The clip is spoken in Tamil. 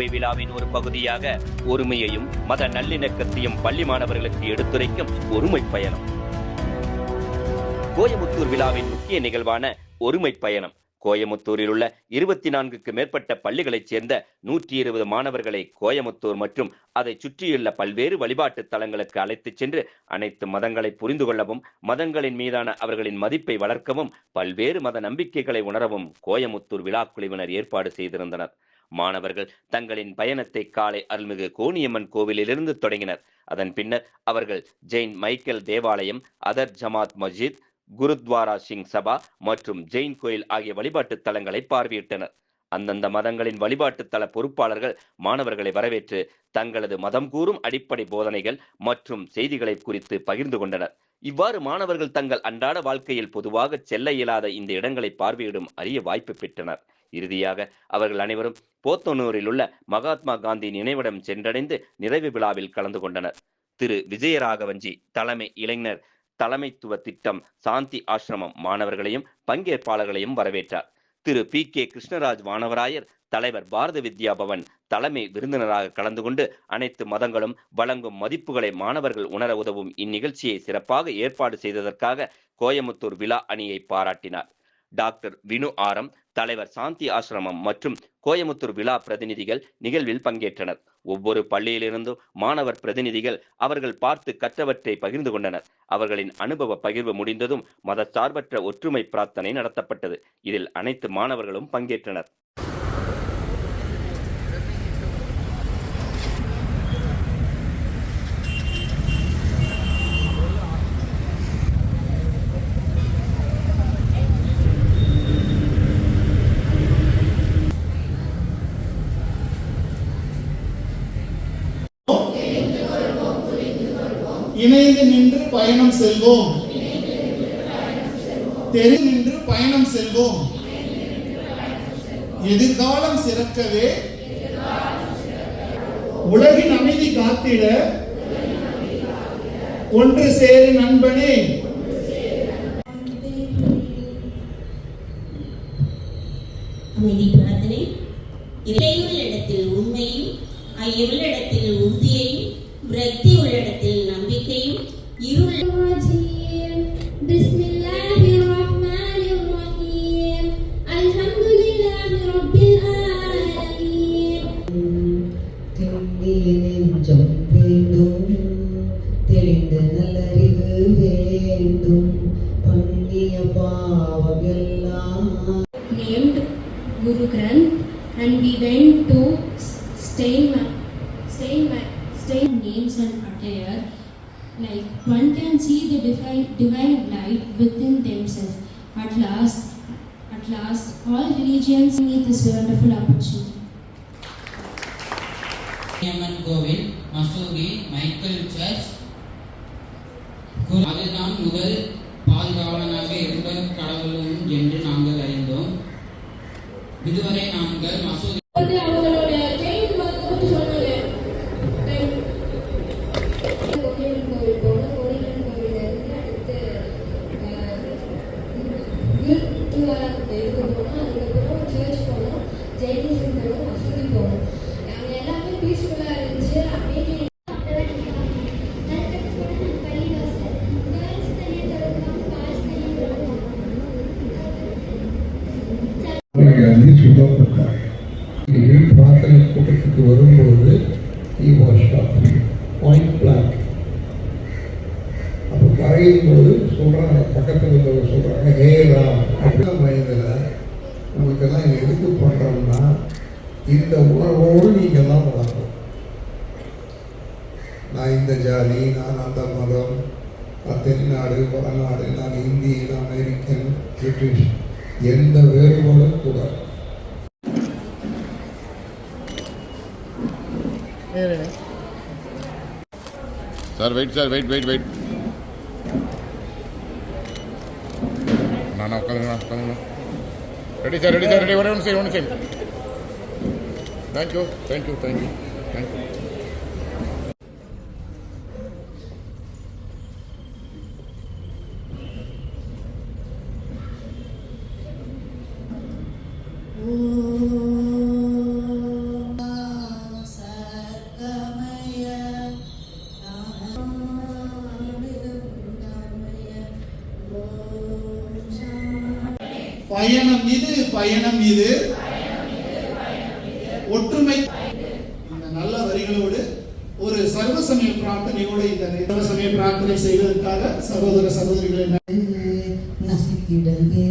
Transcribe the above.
புவை விழாவின் ஒரு பகுதியாக ஒருமையையும் மத நல்லிணக்கத்தையும் பள்ளி மாணவர்களுக்கு எடுத்துரைக்கும் ஒருமை பயணம். கோயமுத்தூர் விழாவின் முக்கிய நிகழ்வான ஒருமை பயணம். கோயமுத்தூரில் உள்ள இருபத்தி நான்குக்கு மேற்பட்ட பள்ளிகளைச் சேர்ந்த நூற்றி இருபது மாணவர்களை கோயமுத்தூர் மற்றும் அதை சுற்றியுள்ள பல்வேறு வழிபாட்டு தலங்களுக்கு அழைத்துச் சென்று அனைத்து மதங்களை புரிந்து கொள்ளவும் மதங்களின் மீதான அவர்களின் மதிப்பை வளர்க்கவும் பல்வேறு மத நம்பிக்கைகளை உணரவும் கோயமுத்தூர் விழா குழுவினர் ஏற்பாடு செய்திருந்தனர். மாணவர்கள் தங்களின் பயணத்தை காலை அருள்மிகு கோணியம்மன் கோவிலிலிருந்து தொடங்கினர். அதன் பின்னர் அவர்கள் ஜெயின் மைக்கேல் தேவாலயம் அதர் ஜமாத் மஸ்ஜித் குருத்வாரா சிங் சபா மற்றும் ஜெயின் கோயில் ஆகிய வழிபாட்டு தலங்களை பார்வையிட்டனர். அந்தந்த மதங்களின் வழிபாட்டு தல பொறுப்பாளர்கள் மாணவர்களை வரவேற்று தங்களது மதம் கூறும் அடிப்படை போதனைகள் மற்றும் செய்திகளை குறித்து பகிர்ந்து கொண்டனர். இவ்வாறு மாணவர்கள் தங்கள் அன்றாட வாழ்க்கையில் பொதுவாக செல்ல இயலாத இந்த இடங்களை பார்வையிடும் அரிய வாய்ப்பு பெற்றனர். இறுதியாக அவர்கள் அனைவரும் போத்தனூரில் உள்ள மகாத்மா காந்தி நினைவிடம் சென்றடைந்து நிறைவு விழாவில் கலந்து கொண்டனர். திரு. விஜயராகவன்ஜி தலைமை இளைஞர் தலைமைத்துவ திட்டம் சாந்தி ஆசிரமம் மாணவர்களையும் பங்கேற்பாளர்களையும் வரவேற்றார். திரு. பி. கே. கிருஷ்ணராஜ் வானவராயர் தலைவர் பாரத வித்யா பவன் தலைமை விருந்தினராக கலந்து கொண்டு அனைத்து மதங்களும் வழங்கும் மதிப்புகளை மாணவர்கள் உணர உதவும் இந்நிகழ்ச்சியை சிறப்பாக ஏற்பாடு செய்ததற்காக கோயமுத்தூர் விழா அணியை பாராட்டினார். டாக்டர் வினு ஆரம் தலைவர் சாந்தி ஆசிரமம் மற்றும் கோயமுத்தூர் விழா பிரதிநிதிகள் நிகழ்வில் பங்கேற்றனர். ஒவ்வொரு பள்ளியிலிருந்தும் மாணவர் பிரதிநிதிகள் அவர்கள் பார்த்து கற்றவற்றை பகிர்ந்து கொண்டனர். அவர்களின் அனுபவ பகிர்வு முடிந்ததும் மதச்சார்பற்ற ஒற்றுமை பிரார்த்தனை நடத்தப்பட்டது. இதில் அனைத்து மாணவர்களும் பங்கேற்றனர். இணைந்து நின்று பயணம் செல்வோம். தெரு நின்று பயணம் செல்வோம். எதிர்காலம் சிறக்கவே. உலகின் அமைதி காத்திட. ஒன்று சேரு நண்பனே. அமைதி பிரார்த்தனை. இறையுள்ள இடத்தில் உண்மையும் ஐயுள்ள இடத்தில் உறுதியையும் விரக்தி உள்ளிடத்தில் நம்பிக்கையும் இருள் പാവമെല്ലാം one can see the divine, divine light within themselves at last at last all religions need this wonderful opportunity அம்மன் கோவில் மசூதி மைக்கேல் சர்ச் அதுதான் முதல் பாதுகாவலனாக இருந்த கடவுளும் என்று நாங்கள் அறிந்தோம் இதுவரை நாங்கள் மசூதி வந்து சுகப்பட்டார் சுடப்பட்டார் பிரார்த்தனை கூட்டத்துக்கு வரும்போது he was பாயிண்ட் பிளாக் அப்போ கரையும் போது சொல்கிறாங்க பக்கத்தில் இருந்தவங்க சொல்கிறாங்க ஹே ராம். அப்படின்னா வயதில் நமக்கெல்லாம் எதுக்கு பண்ணுறோம்னா இந்த உணர்வோடு நீங்கள் தான் வளர்க்கணும் நான் இந்த ஜாதி நான் அந்த மதம் நான் தென்னாடு வடநாடு நான் இந்தி நான் அமெரிக்கன் பிரிட்டிஷ் எந்த வேறுபாடும் கூடாது sir wait sir wait wait wait నాన్న ఒక్క ready sir ready sir ready ఇవ్వండి సార్ ఇవ్వండి sir thank you thank you thank you thank you Ooh. பயணம் இது பயணம் இது. ஒற்றுமை. இந்த நல்ல வரிகளோடு ஒரு சர்வசமய பிரார்த்தனையோடு இந்த சர்வசமய பிரார்த்தனை செய்வதற்காக சகோதர சகோதரிகளை நசித்திடவே